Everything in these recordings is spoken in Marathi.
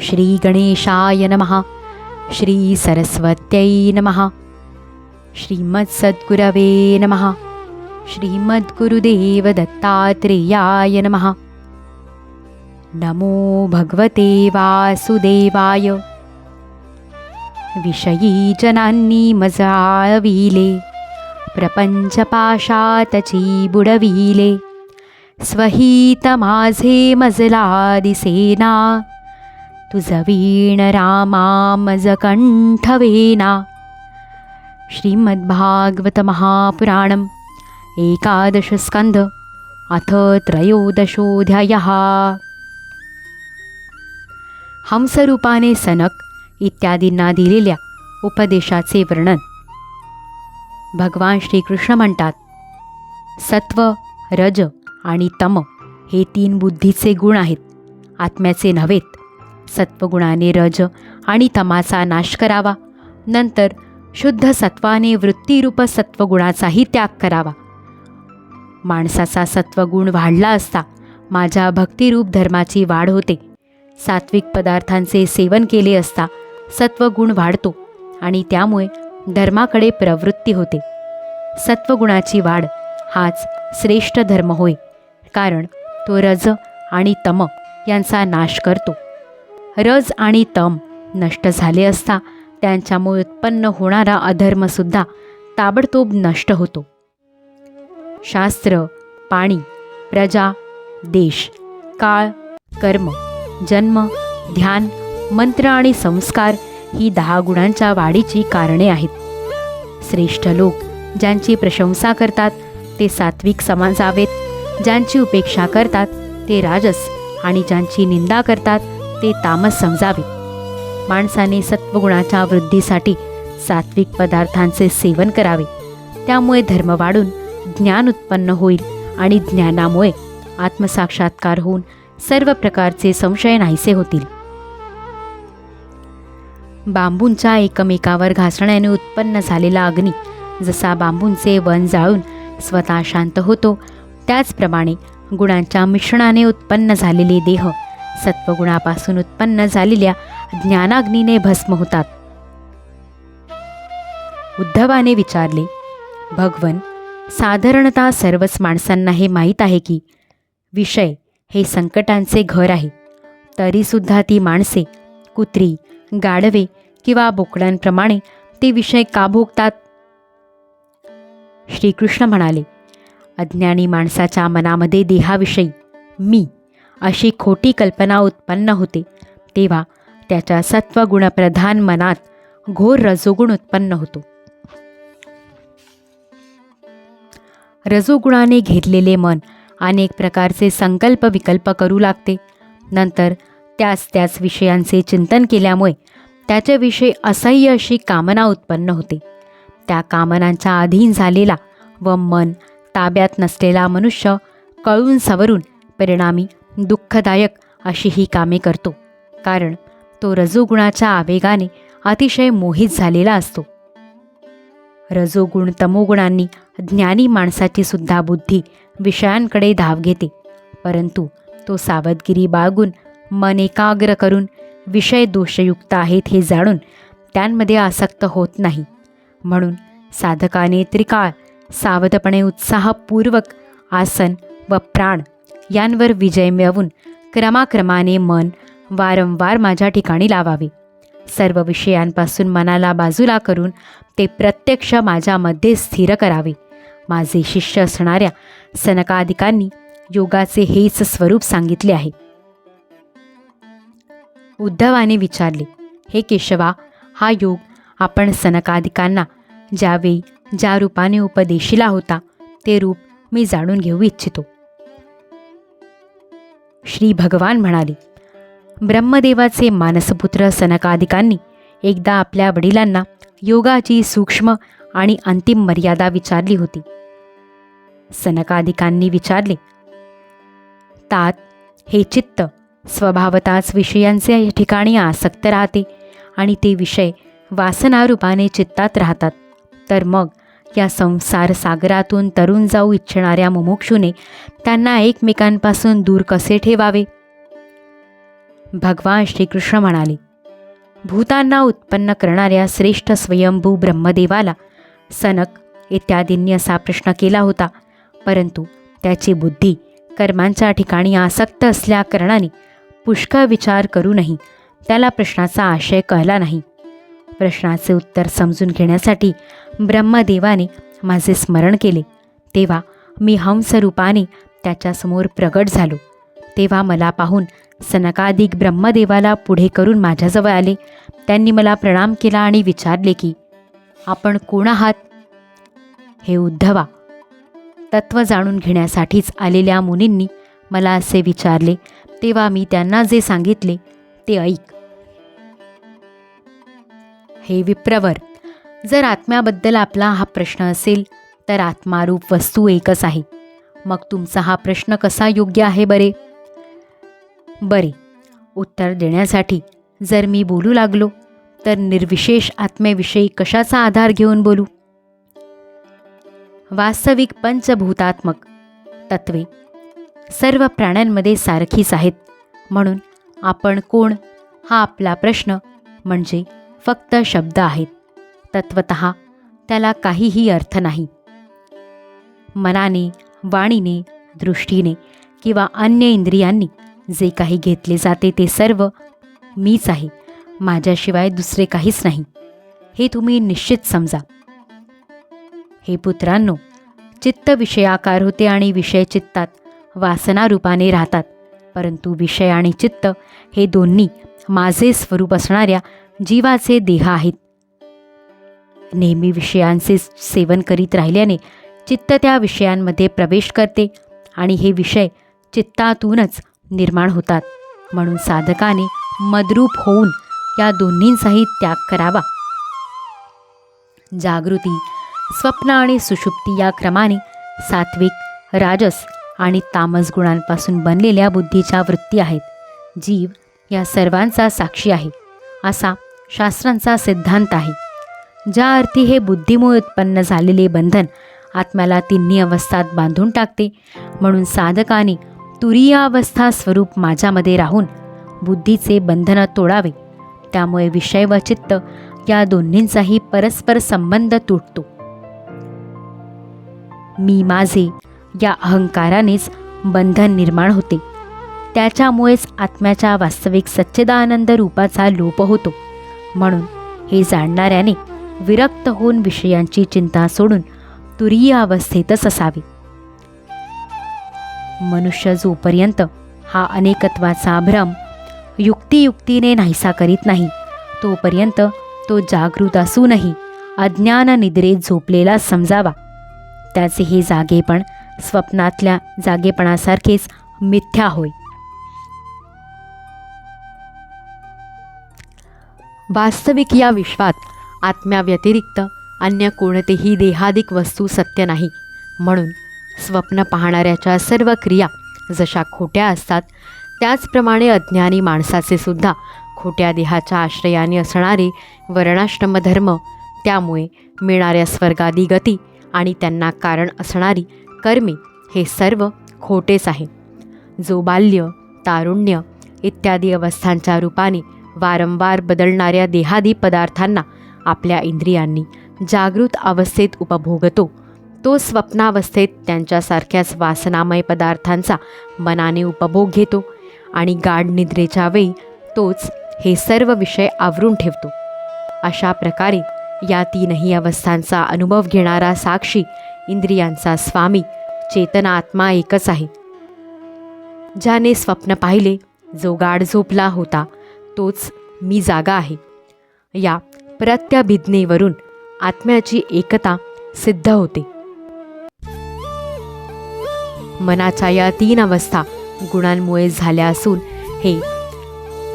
श्रीगणेशाय नमः। श्रीसरस्वत्यै नमः। श्रीमत्सद्गुरवे नमः। श्रीमद्गुरुदेवदत्तात्रेयाय नमः। नमो भगवते वासुदेवाय। विषयी जनांनी मजाळविले प्रपंचपाशातची बुडविले स्वहित माझे मजला दिसेना तुझ वीण रामा मज कंठवेना श्रीमद्भागवत महापुराणम् एकादशस्कन्ध अथ त्रयोदशोऽध्यायः। हंसरूपाने सनक इत्यादींना दिलेल्या उपदेशाचे वर्णन। भगवान श्रीकृष्ण म्हणतात सत्व रज आणि तम हे तीन बुद्धीचे गुण आहेत आत्म्याचे नव्हेत सत्वगुणाने रज आणि तमाचा नाश करावा. नंतर शुद्ध सत्वाने वृत्तीरूप सत्वगुणाचाही त्याग करावा. माणसाचा सत्वगुण वाढला असता माझ्या भक्तिरूप धर्माची वाढ होते. सात्विक पदार्थांचे सेवन केले असता सत्वगुण वाढतो आणि त्यामुळे धर्माकडे प्रवृत्ती होते. सत्वगुणाची वाढ हाच श्रेष्ठ धर्म होय कारण तो रज आणि तम यांचा नाश करतो. रज आणि तम नष्ट झाले असता त्यांच्यामुळे उत्पन्न होणारा अधर्मसुद्धा ताबडतोब नष्ट होतो. शास्त्र पाणी प्रजा देश काळ कर्म जन्म ध्यान मंत्र आणि संस्कार ही दहा गुणांच्या वाढीची कारणे आहेत. श्रेष्ठ लोक ज्यांची प्रशंसा करतात ते सात्विक समाजावेत ज्यांची उपेक्षा करतात ते राजस आणि ज्यांची निंदा करतात ते तामस समजावे. माणसाने सत्वगुणाच्या वृद्धीसाठी सात्विक पदार्थांचे सेवन करावे. त्यामुळे धर्म वाढून ज्ञान उत्पन्न होईल आणि ज्ञानामुळे आत्मसाक्षात्कार होऊन सर्व प्रकारचे संशय नाहीसे होतील. बांबूंच्या एकमेकावर घासण्याने उत्पन्न झालेला अग्नी जसा बांबूंचे वन जाळून स्वतः शांत होतो त्याचप्रमाणे गुणांच्या मिश्रणाने उत्पन्न झालेले देह सत्वगुणापासून उत्पन्न झालेल्या ज्ञानाग्नीने भस्म होतात. उद्धवाने विचारले भगवन साधारणतः सर्वच माणसांना हे माहीत आहे की विषय हे संकटांचे घर आहे. तरीसुद्धा ती माणसे कुत्री गाढवे किंवा बोकड्यांप्रमाणे ते विषय का भोगतात? श्रीकृष्ण म्हणाले अज्ञानी माणसाच्या मनामध्ये देहाविषयी मी अशी खोटी कल्पना उत्पन्न होते. तेव्हा त्याच्या सत्वगुणप्रधान मनात घोर रजोगुण उत्पन्न होतो. रजोगुणाने घेतलेले मन अनेक प्रकारचे संकल्प विकल्प करू लागते. नंतर त्याच त्याच विषयांचे चिंतन केल्यामुळे त्याच्याविषयी असह्य अशी कामना उत्पन्न होते. त्या कामनांच्या अधीन झालेला व मन ताब्यात नसलेला मनुष्य कळून सवरून परिणामी दुःखदायक अशी ही कामे करतो. कारण तो रजोगुणाच्या आवेगाने अतिशय मोहित झालेला असतो. रजोगुण तमोगुणांनी ज्ञानी माणसाची सुद्धा बुद्धी विषयांकडे धाव घेते. परंतु तो सावधगिरी बाळगून मन एकाग्र करून विषय दोषयुक्त आहेत हे जाणून त्यांमध्ये आसक्त होत नाही. म्हणून साधकाने त्रिकाळ सावधपणे उत्साहपूर्वक आसन व प्राण यांवर विजय मिळवून क्रमाक्रमाने मन वारंवार माझ्या ठिकाणी लावावे. सर्व विषयांपासून मनाला बाजूला करून ते प्रत्यक्ष माझ्यामध्ये स्थिर करावे. माझे शिष्य असणाऱ्या सनकादिकांनी योगाचे हेच स्वरूप सांगितले आहे. उद्धवाने विचारले हे केशवा हा योग आपण सनकादिकांना ज्यावेळी ज्या रूपाने उपदेशिला होता ते रूप मी जाणून घेऊ इच्छितो. श्री भगवान म्हणाले ब्रह्मदेवाचे मानसपुत्र सनकादिकांनी एकदा आपल्या वडिलांना योगाची सूक्ष्म आणि अंतिम मर्यादा विचारली होती. सनकादिकांनी विचारले तात हे चित्त स्वभावताच विषयांचे ठिकाणी आसक्त राहते आणि ते विषय वासनारूपाने चित्तात राहतात. तर मग या संसार सागरातून तरुण जाऊ इच्छिणाऱ्या मुमुक्षूने त्यांना एकमेकांपासून दूर कसे ठेवावे? भगवान श्रीकृष्ण म्हणाले भूतांना उत्पन्न करणाऱ्या श्रेष्ठ स्वयंभू ब्रह्मदेवाला सनक इत्यादींनी असा प्रश्न केला होता. परंतु त्याची बुद्धी कर्मांच्या ठिकाणी आसक्त असल्याकारणाने पुष्कळ विचार करूनही त्याला प्रश्नाचा आशय कळला नाही. प्रश्नाचे उत्तर समजून घेण्यासाठी ब्रह्मदेवाने माझे स्मरण केले. तेव्हा मी हंसरूपाने त्याच्यासमोर प्रगट झालो. तेव्हा मला पाहून सनकाधिक ब्रह्मदेवाला पुढे करून माझ्याजवळ आले. त्यांनी मला प्रणाम केला आणि विचारले की आपण कोण आहात? हे उद्धवा. तत्व जाणून घेण्यासाठीच आलेल्या मुनींनी मला असे विचारले. तेव्हा मी त्यांना जे सांगितले ते ऐक. हे विप्रवर. जर आत्म्याबद्दल आपला हा प्रश्न असेल तर आत्मारूप वस्तू एकच आहे. मग तुमचा हा प्रश्न कसा योग्य आहे बरे? बरे. उत्तर देण्यासाठी जर मी बोलू लागलो तर निर्विशेष आत्म्याविषयी कशाचा आधार घेऊन बोलू? वास्तविक पंचभूतात्मक तत्वे. सर्व प्राण्यांमध्ये सारखीच आहेत. म्हणून आपण कोण? हा आपला प्रश्न म्हणजे फक्त शब्द आहेत. तत्वत त्याला काहीही अर्थ नाही. मनाने वाणीने दृष्टीने किंवा अन्य इंद्रियांनी जे काही घेतले जाते ते सर्व मीच आहे. माझ्याशिवाय दुसरे काहीच नाही. हे तुम्ही निश्चित समजा. हे पुत्रांनो चित्त विषयाकार होते आणि विषय चित्तात वासनारूपाने राहतात. परंतु विषय आणि चित्त हे दोन्ही माझे स्वरूप असणाऱ्या जीवाचे देह आहेत. नेहमी विषयांचे सेवन करीत राहिल्याने चित्त त्या विषयांमध्ये प्रवेश करते आणि हे विषय चित्तातूनच निर्माण होतात. म्हणून साधकाने मद्रूप होऊन या दोन्हींचाही त्याग करावा. जागृती स्वप्न आणि सुषुप्ती या क्रमाने सात्विक राजस आणि तामस गुणांपासून बनलेल्या बुद्धीच्या वृत्ती आहेत. जीव या सर्वांचा साक्षी आहे. असा शास्त्रांचा सिद्धांत आहे. ज्या अर्थी हे बुद्धीमुळे उत्पन्न झालेले बंधन आत्म्याला तिन्ही अवस्थात बांधून टाकते म्हणून साधकाने तुरीय अवस्था स्वरूप माझ्यामध्ये राहून बुद्धीचे बंधन तोडावे. त्यामुळे विषय व चित्त या दोन्हींचाही परस्पर संबंध तुटतो. मी माझे या अहंकारानेच बंधन निर्माण होते. त्याच्यामुळेच आत्म्याच्या वास्तविक सच्चिदानंद रूपाचा लोप होतो. म्हणून हे जाणणाऱ्याने विरक्त होऊन विषयांची चिंता सोडून तुरीय अवस्थेतच असावे. मनुष्य जोपर्यंत हा अनेकत्वाचा भ्रम युक्तियुक्तीने नाहीसा करीत नाही तोपर्यंत तो जागृत असूनही अज्ञान निद्रेत झोपलेला समजावा. त्याचे हे जागेपण स्वप्नातल्या जागेपणासारखेच मिथ्या होय. वास्तविक या विश्वात आत्म्याव्यतिरिक्त अन्य कोणतेही देहादिक वस्तू सत्य नाही. म्हणून स्वप्न पाहणाऱ्याच्या सर्व क्रिया जशा खोट्या असतात त्याचप्रमाणे अज्ञानी माणसाचे सुद्धा खोट्या देहाच्या आश्रयाने असणारे वर्णाश्रम धर्म त्यामुळे मिळणाऱ्या स्वर्गादी गती आणि त्यांना कारण असणारी कर्मे हे सर्व खोटेच आहे. जो बाल्य तारुण्य इत्यादी अवस्थांच्या रूपाने वारंवार बदलणाऱ्या देहादी पदार्थांना आपल्या इंद्रियांनी जागृत अवस्थेत उपभोगतो. तो स्वप्नावस्थेत त्यांच्यासारख्याच वासनामय पदार्थांचा मनाने उपभोग घेतो आणि गाढ निद्रेच्या वेळी तोच हे सर्व विषय आवरून ठेवतो. अशा प्रकारे या तीनही अवस्थांचा अनुभव घेणारा साक्षी इंद्रियांचा स्वामी चेतना आत्मा एकच आहे. ज्याने स्वप्न पाहिले जो गाढ झोपला होता तोच मी जागा आहे. या प्रत्याभिज्ञेवरून आत्म्याची एकता सिद्ध होते. मनाच्या या तीन अवस्था गुणांमुळे झाल्या असून हे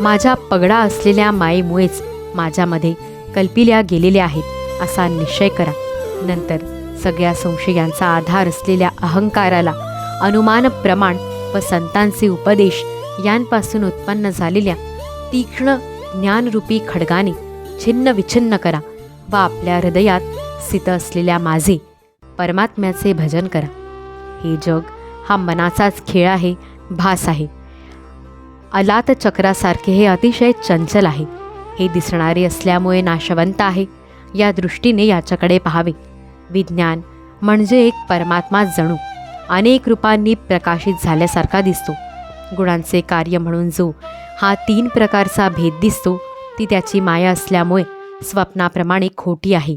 माझ्या पगडा असलेल्या मायेमुळेच माझ्यामध्ये कल्पिल्या गेलेल्या आहेत असा निश्चय करा. नंतर सगळ्या संशयांचा आधार असलेल्या अहंकाराला अनुमान प्रमाण व संतांचे उपदेश यांपासून उत्पन्न झालेल्या तीक्ष्ण ज्ञानरूपी खडगाने छिन्न विछिन्न करा व आपल्या हृदयात स्थित असलेल्या माझे परमात्म्याचे भजन करा. हे जग हा मनाचाच खेळ आहे भास आहे. अलात चक्रासारखे हे अतिशय चंचल आहे. हे दिसणारे असल्यामुळे नाशवंत आहे. या दृष्टीने याच्याकडे पाहावे. विज्ञान म्हणजे एक परमात्मा जणू. अनेक रूपांनी प्रकाशित झाल्यासारखा दिसतो. गुणांचे कार्य म्हणून जो हा तीन प्रकारचा भेद दिसतो ती त्याची माया असल्यामुळे स्वप्नाप्रमाणे खोटी आहे.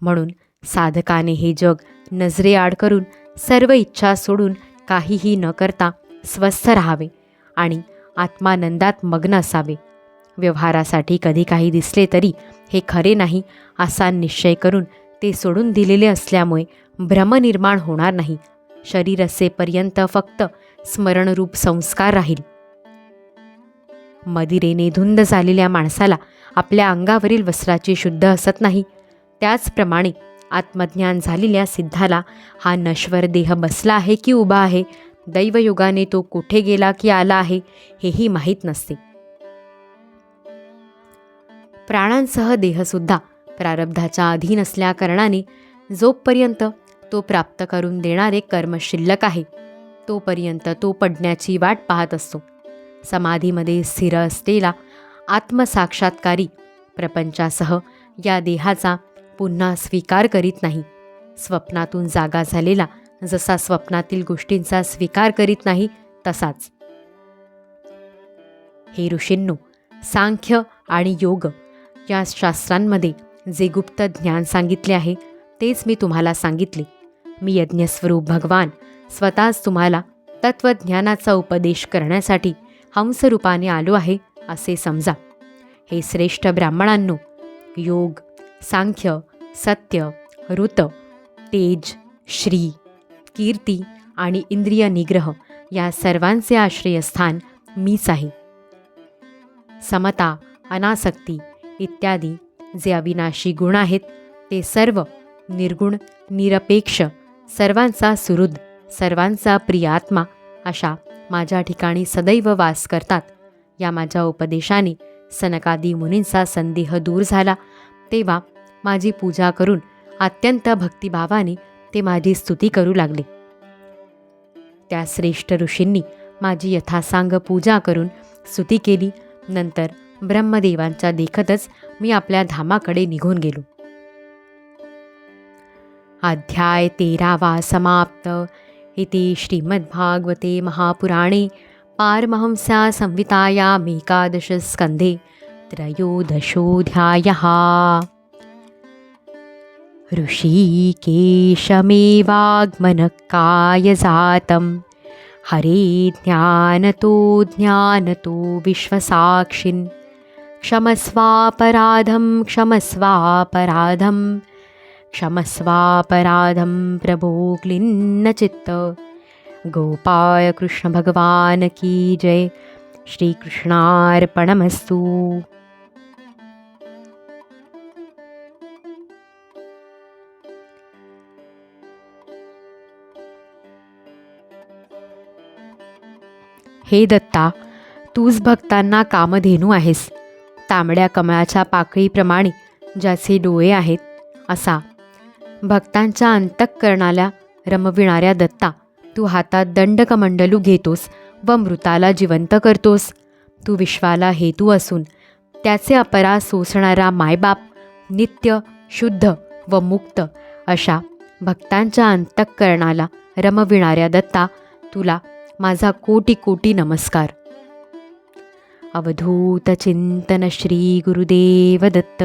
म्हणून साधकाने हे जग नजरेआड करून सर्व इच्छा सोडून काहीही न करता स्वस्थ राहावे आणि आत्मानंदात मग्न असावे. व्यवहारासाठी कधी काही दिसले तरी हे खरे नाही असा निश्चय करून ते सोडून दिलेले असल्यामुळे भ्रम निर्माण होणार नाही. शरीर असेपर्यंत फक्त स्मरणरूप संस्कार राहील. मदिरेने धुंद झालेल्या माणसाला आपल्या अंगावरील वस्त्राची शुद्ध असत नाही. त्याचप्रमाणे आत्मज्ञान झालेल्या सिद्धाला हा नश्वर देह बसला आहे की उभा आहे? दैवयुगाने तो कुठे गेला की आला आहे हेही माहीत नसते. प्राणांसह देहसुद्धा प्रारब्धाच्या अधीन असल्याकारणाने जोपर्यंत तो प्राप्त करून देणारे कर्म शिल्लक आहे तोपर्यंत तो पडण्याची वाट पाहत असतो. समाधीमध्ये स्थिर असलेला आत्मसाक्षात्कारी प्रपंचासह या देहाचा पुन्हा स्वीकार करीत नाही. स्वप्नातून जागा झालेला जसा स्वप्नातील गोष्टींचा स्वीकार करीत नाही तसाच. हे ऋषींनो सांख्य आणि योग या शास्त्रांमध्ये जे गुप्त ज्ञान सांगितले आहे तेच मी तुम्हाला सांगितले. मी यज्ञस्वरूप भगवान स्वतःच तुम्हाला तत्त्वज्ञानाचा उपदेश करण्यासाठी हंसरूपाने आलो आहे असे समजा. हे श्रेष्ठ ब्राह्मणांनो योग सांख्य सत्य ऋत तेज श्री कीर्ती आणि इंद्रिय निग्रह या सर्वांचे आश्रयस्थान मीच आहे. समता अनासक्ती इत्यादी जे अविनाशी गुण आहेत ते सर्व निर्गुण निरपेक्ष सर्वांचा सुहृद सर्वांचा प्रियात्मा अशा माझ्या ठिकाणी सदैव वास करतात. या माझ्या उपदेशाने सनकादी मुनींचा संदेह दूर झाला. तेव्हा माझी पूजा करून अत्यंत भक्तिभावाने ते माझी स्तुती करू लागले. त्या श्रेष्ठ ऋषींनी माझी यथासांग पूजा करून स्तुती केली. नंतर ब्रह्मदेवांच्या देखतच मी आपल्या धामाकडे निघून गेलो. अध्याय तेरावा समाप्त. इति श्रीमद्भागवते महापुराणे पारमहंस्या संहितायामेकादशस्कन्धे त्रयोदशोऽध्यायः। ऋषिकेशमेवाग्मनकायजातं हरे ज्ञानतो ज्ञानतो विश्वसाक्षिन् क्षमस्वापराधं क्षमस्वापराधं क्षमस्वापराधं प्रभो क्लिन्नचित्त। गोपाय कृष्ण भगवान की जय। श्रीकृष्णार्पणमस्तु। हे दत्ता तूच भक्तांना कामधेनू आहेस. तांबड्या कमळाच्या पाकळीप्रमाणे ज्याचे डोळे आहेत असा भक्तांच्या अंतःकरणाला रमविणाऱ्या दत्ता तू हातात दंडकमंडलू घेतोस व मृताला जिवंत करतोस. तू विश्वाला हेतू असून त्याचे अपरा सोसणारा मायबाप नित्य शुद्ध व मुक्त अशा भक्तांच्या अंतःकरणाला रमविणाऱ्या दत्ता तुला माझा कोटी कोटी नमस्कार. अवधूत चिंतन श्री गुरुदेव दत्त.